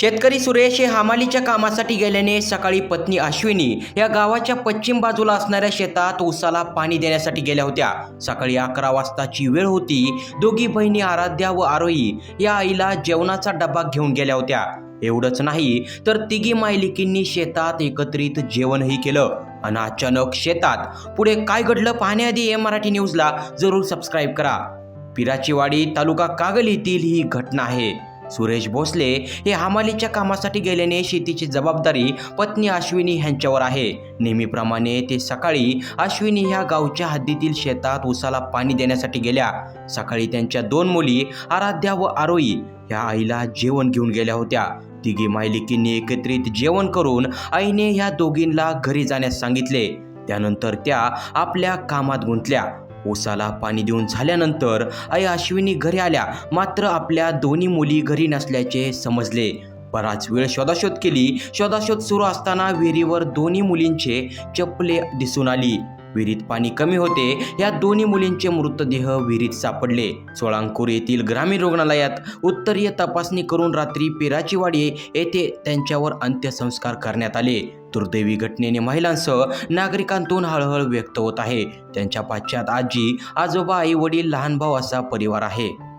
शेतकरी सुरेश हे हमालीच्या कामासाठी गेल्याने सकाळी पत्नी अश्विनी या गावाच्या पश्चिम बाजूला असणाऱ्या शेतात ऊसाला पाणी देण्यासाठी गेल्या होत्या. सकाळी अकरा वाजताची वेळ होती. दोघी बहिणी आराध्या व आरोही या आईला जेवणाचा डबा घेऊन गेल्या होत्या. एवढंच नाही तर तिघी मायलिकींनी शेतात एकत्रित जेवणही केलं. आणि अचानक शेतात पुढे काय घडलं पाहण्याआधी एम मराठी न्यूजला जरूर सबस्क्राईब करा. पिराचीवाडी तालुका कागल येथील ही घटना आहे. सुरेश भोसले हे हमालीच्या कामासाठी गेल्याने शेतीची जबाबदारी पत्नी अश्विनी ह्यांच्यावर आहे. नेहमीप्रमाणे ते सकाळी अश्विनी ह्या गावच्या हद्दीतील शेतात उसाला पाणी देण्यासाठी गेल्या. सकाळी त्यांच्या दोन मुली आराध्या व आरोही ह्या आईला जेवण घेऊन गेल्या होत्या. तिघी मायलिकींनी एकत्रित जेवण करून आईने ह्या दोघींना घरी जाण्यास सांगितले. त्यानंतर त्या आपल्या कामात गुंतल्या. ऊसाला पाणी देऊन झाल्यानंतर आई अश्विनी घरी आल्या. मात्र आपल्या दोन्ही मुली घरी नसल्याचे समजले. बराच वेळ शोधाशोध केली. शोधाशोध सुरू असताना विहिरीवर दोन्ही मुलींचे चपले दिसून आली. विहिरीत पाणी कमी होते. या दोन्ही मुलींचे मृतदेह विहिरीत सापडले. सोळांकूर येथील ग्रामीण रुग्णालयात उत्तरीय तपासणी करून रात्री पेराचीवाडी येथे त्यांच्यावर अंत्यसंस्कार करण्यात आले. दुर्दैवी घटनेने महिलांसह नागरिकांतून हळहळ व्यक्त होत आहे. त्यांच्या पाश्चात आजी आजोबा आई वडील लहान भाऊ असा परिवार आहे.